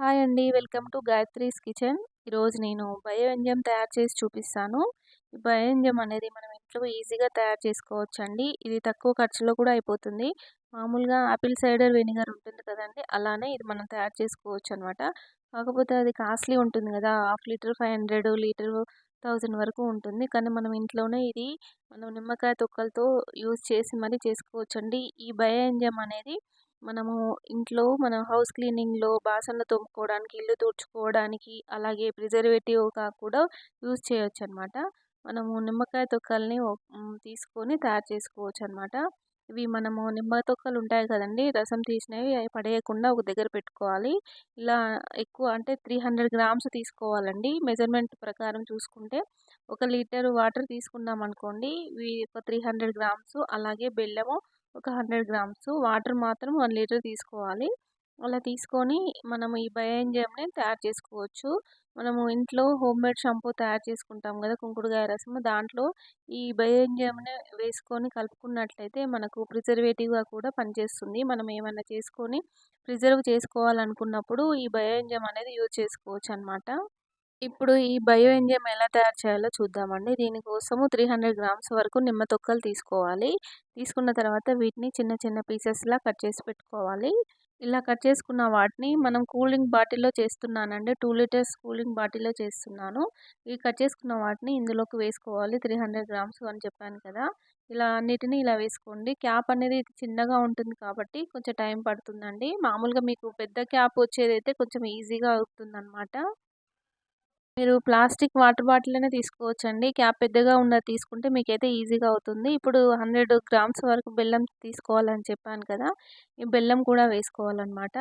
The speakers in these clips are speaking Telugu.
హాయ్ అండి. Welcome to Gayatri's kitchen. ఈరోజు నేను బయోవ్యంజం తయారు చేసి చూపిస్తాను. ఈ బయో అనేది మనం ఇంట్లో ఈజీగా తయారు చేసుకోవచ్చు అండి ఇది తక్కువ ఖర్చులో కూడా అయిపోతుంది. మామూలుగా ఆపిల్ సైడర్ వెనిగర్ ఉంటుంది కదండి. అలానే ఇది మనం తయారు చేసుకోవచ్చు అనమాట కాకపోతే అది కాస్ట్లీ ఉంటుంది కదా. Half litre five hundred litre thousand వరకు ఉంటుంది. కానీ మనం ఇంట్లోనే ఇది మనం నిమ్మకాయ తొక్కలతో యూజ్ చేసి మరీ చేసుకోవచ్చు అండి ఈ బయో ఎంజమ్ అనేది మనము ఇంట్లో మన హౌస్ క్లీనింగ్లో బాసనలు తోముకోవడానికి ఇల్లు తుడుచుకోవడానికి అలాగే ప్రిజర్వేటివ్గా కూడా యూజ్ చేయొచ్చు అనమాట మనము నిమ్మకాయ తొక్కల్ని తీసుకొని తయారు చేసుకోవచ్చు అనమాట ఇవి మనము నిమ్మ తొక్కలు ఉంటాయి కదండి రసం తీసినవి అవి పడేయకుండా ఒక దగ్గర పెట్టుకోవాలి. ఇలా ఎక్కువ అంటే త్రీ హండ్రెడ్ గ్రామ్స్ తీసుకోవాలండి. మెజర్మెంట్ ప్రకారం చూసుకుంటే ఒక లీటర్ వాటర్ తీసుకున్నాం అనుకోండి ఇవి ఒక త్రీ హండ్రెడ్ గ్రామ్స్ అలాగే బెల్లము ఒక హండ్రెడ్ గ్రామ్స్ వాటర్ మాత్రం వన్ లీటర్ తీసుకోవాలి. అలా తీసుకొని మనము ఈ బయోఎంజమ్ని తయారు చేసుకోవచ్చు. మనము ఇంట్లో హోమ్ మేడ్ షాంపూ తయారు చేసుకుంటాం కదా కుంకుడుకాయ రసము దాంట్లో ఈ బయోఎంజమ్ని వేసుకొని కలుపుకున్నట్లయితే మనకు ప్రిజర్వేటివ్గా కూడా పనిచేస్తుంది. మనం ఏమైనా చేసుకొని ప్రిజర్వ్ చేసుకోవాలనుకున్నప్పుడు ఈ బయోఎంజమ్ అనేది యూజ్ చేసుకోవచ్చు అనమాట ఇప్పుడు ఈ బయో ఎంజైమ్ ఎలా తయారు చేయాలో చూద్దామండి. దీనికోసము త్రీ హండ్రెడ్ గ్రామ్స్ వరకు నిమ్మ తొక్కలు తీసుకోవాలి. తీసుకున్న తర్వాత వీటిని చిన్న చిన్న పీసెస్లా కట్ చేసి పెట్టుకోవాలి. ఇలా కట్ చేసుకున్న వాటిని మనం కూలింగ్ బాటిల్లో చేస్తున్నానండి. టూ లీటర్స్ కూలింగ్ బాటిల్లో చేస్తున్నాను. ఈ కట్ చేసుకున్న వాటిని ఇందులోకి వేసుకోవాలి. త్రీ హండ్రెడ్ గ్రామ్స్ అని చెప్పాను కదా. ఇలా అన్నిటిని ఇలా వేసుకోండి. క్యాప్ అనేది చిన్నగా ఉంటుంది కాబట్టి కొంచెం టైం పడుతుందండి. మామూలుగా మీకు పెద్ద క్యాప్ వచ్చేదైతే కొంచెం ఈజీగా అవుతుంది అనమాట మీరు ప్లాస్టిక్ వాటర్ బాటిల్ అనే తీసుకోవచ్చండి. క్యాప్ పెద్దగా ఉన్నది తీసుకుంటే మీకైతే ఈజీగా అవుతుంది. ఇప్పుడు హండ్రెడ్ గ్రామ్స్ వరకు బెల్లం తీసుకోవాలని చెప్పాను కదా. ఈ బెల్లం కూడా వేసుకోవాలన్నమాట.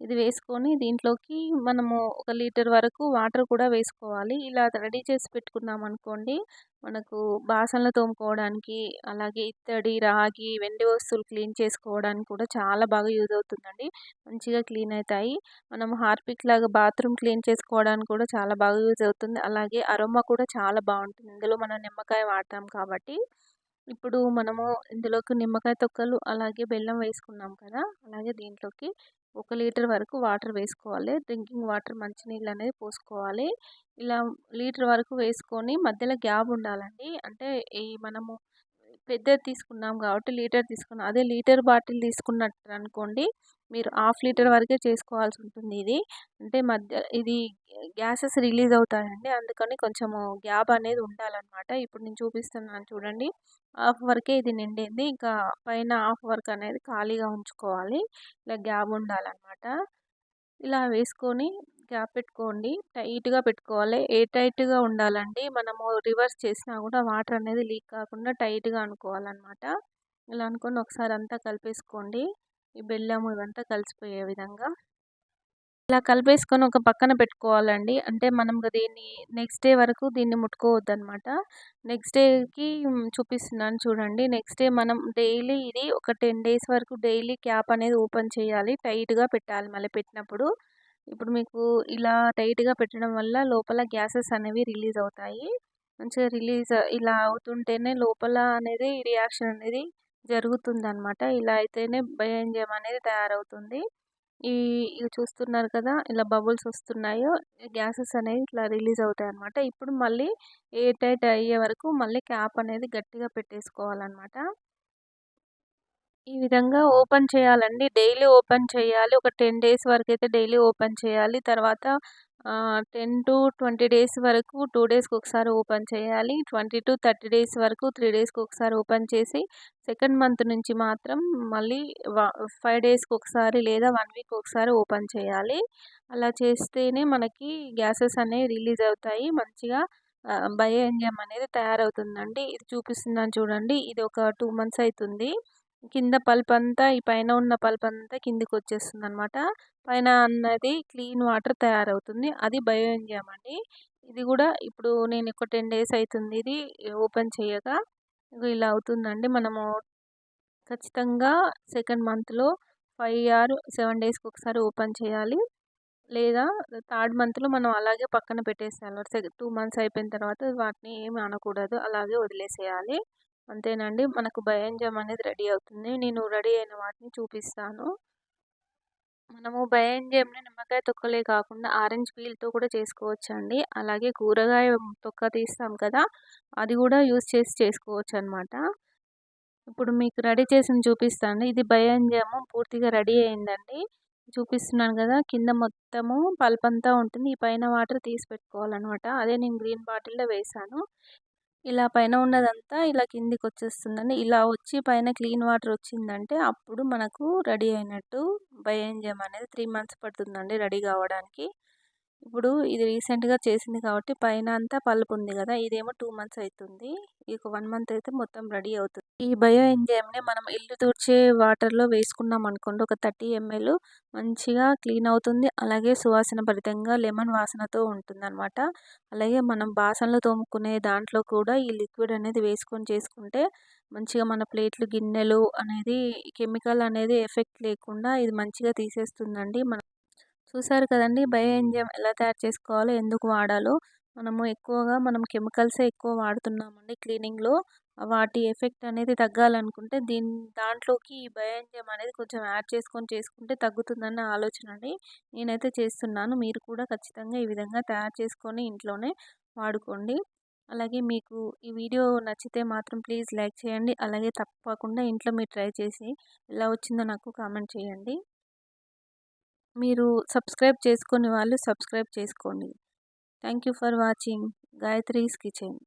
ఇది వేసుకొని దీంట్లోకి మనము ఒక లీటర్ వరకు వాటర్ కూడా వేసుకోవాలి. ఇలా రెడీ చేసి పెట్టుకున్నాం అనుకోండి మనకు బాసనలు తోముకోవడానికి అలాగే ఇత్తడి రాగి వెండి వస్తువులు క్లీన్ చేసుకోవడానికి కూడా చాలా బాగా యూజ్ అవుతుందండి. మంచిగా క్లీన్ అవుతాయి. మనం హార్పిక్ లాగా బాత్రూమ్ క్లీన్ చేసుకోవడానికి కూడా చాలా బాగా యూజ్ అవుతుంది. అలాగే అరోమా కూడా చాలా బాగుంటుంది. ఇందులో మనం నిమ్మకాయ వాడతాం కాబట్టి. ఇప్పుడు మనము ఇందులోకి నిమ్మకాయ తొక్కలు అలాగే బెల్లం వేసుకున్నాం కదా అలాగే దీంట్లోకి ఒక లీటర్ వరకు వాటర్ వేసుకోవాలి. డ్రింకింగ్ వాటర్ మంచినీళ్ళు అనేది పోసుకోవాలి. ఇలా లీటర్ వరకు వేసుకొని మధ్యలో గ్యాప్ ఉండాలండి. అంటే ఈ మనము పెద్దది తీసుకున్నాం కాబట్టి లీటర్ తీసుకున్నాం. అదే లీటర్ బాటిల్ తీసుకున్నట్టు అనుకోండి మీరు హాఫ్ లీటర్ వరకే చేసుకోవాల్సి ఉంటుంది ఇది. అంటే మధ్య ఇది గ్యాసెస్ రిలీజ్ అవుతాయండి. అందుకని కొంచెము గ్యాప్ అనేది ఉండాలన్నమాట. ఇప్పుడు నేను చూపిస్తున్నాను చూడండి. హాఫ్ వరకే ఇది నిండింది. ఇంకా పైన హాఫ్ వర్క్ అనేది ఖాళీగా ఉంచుకోవాలి. ఇలా గ్యాప్ ఉండాలన్నమాట. ఇలా వేసుకొని గ్యాప్ పెట్టుకోండి. టైట్గా పెట్టుకోవాలి. ఏ టైట్గా ఉండాలండి? మనము రివర్స్ చేసినా కూడా వాటర్ అనేది లీక్ కాకుండా టైట్గా అనుకోవాలన్నమాట. ఇలా అనుకొని ఒకసారి అంతా కలిపేసుకోండి. ఈ బెల్లం ఇవంతా కలిసిపోయే విధంగా ఇలా కలిపేసుకొని ఒక పక్కన పెట్టుకోవాలండి. అంటే మనం దీన్ని నెక్స్ట్ డే వరకు దీన్ని ముట్టుకోవద్దు అనమాట నెక్స్ట్ డేకి చూపిస్తున్నాను చూడండి. నెక్స్ట్ డే మనం డైలీ ఇది ఒక టెన్ డేస్ వరకు డైలీ క్యాప్ అనేది ఓపెన్ చేయాలి. టైట్గా పెట్టాలి మళ్ళీ పెట్టినప్పుడు. ఇప్పుడు మీకు ఇలా టైట్గా పెట్టడం వల్ల లోపల గ్యాసెస్ అనేవి రిలీజ్ అవుతాయి. మంచిగా రిలీజ్ ఇలా అవుతుంటేనే లోపల అనేది రియాక్షన్ అనేది జరుగుతుంది అనమాట ఇలా అయితేనే బయోఎంజైమ్ అనేది తయారవుతుంది. ఈ ఇవి చూస్తున్నారు కదా ఇలా బబుల్స్ వస్తున్నాయో గ్యాసెస్ అనేవి ఇట్లా రిలీజ్ అవుతాయి అనమాట ఇప్పుడు మళ్ళీ ఎయిర్ టైట్ అయ్యే వరకు మళ్ళీ క్యాప్ అనేది గట్టిగా పెట్టేసుకోవాలన్నమాట. ఈ విధంగా ఓపెన్ చేయాలండి. డైలీ ఓపెన్ చేయాలి. ఒక టెన్ డేస్ వరకు అయితే డైలీ ఓపెన్ చేయాలి. తర్వాత టెన్ టు ట్వంటీ డేస్ వరకు టూ డేస్కి ఒకసారి ఓపెన్ చేయాలి. ట్వంటీ టు థర్టీ డేస్ వరకు త్రీ డేస్కి ఒకసారి ఓపెన్ చేసి సెకండ్ మంత్ నుంచి మాత్రం మళ్ళీ ఫైవ్ డేస్కి ఒకసారి లేదా వన్ వీక్ ఒకసారి ఓపెన్ చేయాలి. అలా చేస్తేనే మనకి గ్యాసెస్ అనేవి రిలీజ్ అవుతాయి. మంచిగా బయో ఎంజైమ్ అనేది తయారవుతుందండి. ఇది చూపిస్తున్నాను చూడండి. ఇది ఒక టూ మంత్స్ అవుతుంది. కింద పల్ప్ అంతా ఈ పైన ఉన్న పల్ప్ అంతా కిందికి వచ్చేస్తుంది అనమాట పైన అన్నది క్లీన్ వాటర్ తయారవుతుంది. అది బయో ఎంజామ్ అండి. ఇది కూడా ఇప్పుడు నేను ఒక టెన్ డేస్ అవుతుంది ఇది ఓపెన్ చేయగా. ఇలా అవుతుందండి. మనము ఖచ్చితంగా సెకండ్ మంత్లో ఫైవ్ ఆర్ సెవెన్ డేస్కి ఒకసారి ఓపెన్ చేయాలి. లేదా థర్డ్ మంత్లో మనం అలాగే పక్కన పెట్టేసేయాలి. టూ మంత్స్ అయిపోయిన తర్వాత వాటిని ఏమి అనకూడదు. అలాగే వదిలేసేయాలి. అంతేనండి. మనకు బయంజం అనేది రెడీ అవుతుంది. నేను రెడీ అయిన వాటిని చూపిస్తాను. మనము బయోఎన్జేమ్ని నిమ్మకాయ తొక్కలే కాకుండా ఆరెంజ్ పీల్తో కూడా చేసుకోవచ్చండి. అలాగే కూరగాయ తొక్క తీస్తాం కదా అది కూడా యూస్ చేసి చేసుకోవచ్చు అనమాట ఇప్పుడు మీకు రెడీ చేసింది చూపిస్తాను. ఇది బయోఎన్జామ్ పూర్తిగా రెడీ అయిందండి. చూపిస్తున్నాను కదా కింద మొత్తము పల్పంతా ఉంటుంది. ఈ పైన వాటర్ తీసి పెట్టుకోవాలన్నమాట అదే నేను గ్రీన్ బాటిల్లో వేసాను. ఇలా పైన ఉన్నదంతా ఇలా కిందికి వచ్చేస్తుందండి ఇలా వచ్చి పైన క్లీన్ వాటర్ వచ్చిందంటే అప్పుడు మనకు రెడీ అయినట్టు బయోఎన్జామ్ అనేది త్రీ మంత్స్ పడుతుందండి రెడీ కావడానికి. ఇప్పుడు ఇది రీసెంట్గా చేసింది కాబట్టి పైన అంతా పలుపు ఉంది కదా ఇదేమో టూ మంత్స్ అవుతుంది ఒక వన్ మంత్ అయితే మొత్తం రెడీ అవుతుంది. ఈ బయో ఎంజైమ్ని మనం ఇల్లు తుడిచే వాటర్లో వేసుకున్నాం అనుకోండి ఒక థర్టీ ఎంఎల్ మంచిగా క్లీన్ అవుతుంది. అలాగే సువాసన భరితంగా లెమన్ వాసనతో ఉంటుంది అనమాట అలాగే మనం బాసనలు తోముకునే దాంట్లో కూడా ఈ లిక్విడ్ అనేది వేసుకొని చేసుకుంటే మంచిగా మన ప్లేట్లు గిన్నెలు అనేది కెమికల్ అనేది ఎఫెక్ట్ లేకుండా ఇది మంచిగా తీసేస్తుందండి మన చూసారు కదండి! బయో ఎంజైమ్ ఎలా తయారు చేసుకోవాలో ఎందుకు వాడాలో. మనము ఎక్కువగా మనం కెమికల్సే ఎక్కువ వాడుతున్నామండి క్లీనింగ్లో. వాటి ఎఫెక్ట్ అనేది తగ్గాలనుకుంటే దీని దాంట్లోకి ఈ బయో ఎంజైమ్ అనేది కొంచెం యాడ్ చేసుకొని చేసుకుంటే తగ్గుతుందన్న ఆలోచన అండి. నేనైతే చేస్తున్నాను. మీరు కూడా ఖచ్చితంగా ఈ విధంగా తయారు చేసుకొని ఇంట్లోనే వాడుకోండి. అలాగే మీకు ఈ వీడియో నచ్చితే మాత్రం ప్లీజ్ లైక్ చేయండి. అలాగే తప్పకుండా ఇంట్లో మీరు ట్రై చేసి ఎలా వచ్చిందో నాకు కామెంట్ చేయండి. మీరు సబ్స్క్రైబ్ చేసుకునే వాళ్ళు సబ్స్క్రైబ్ చేసుకోండి. Thank you for watching. Gayatri's kitchen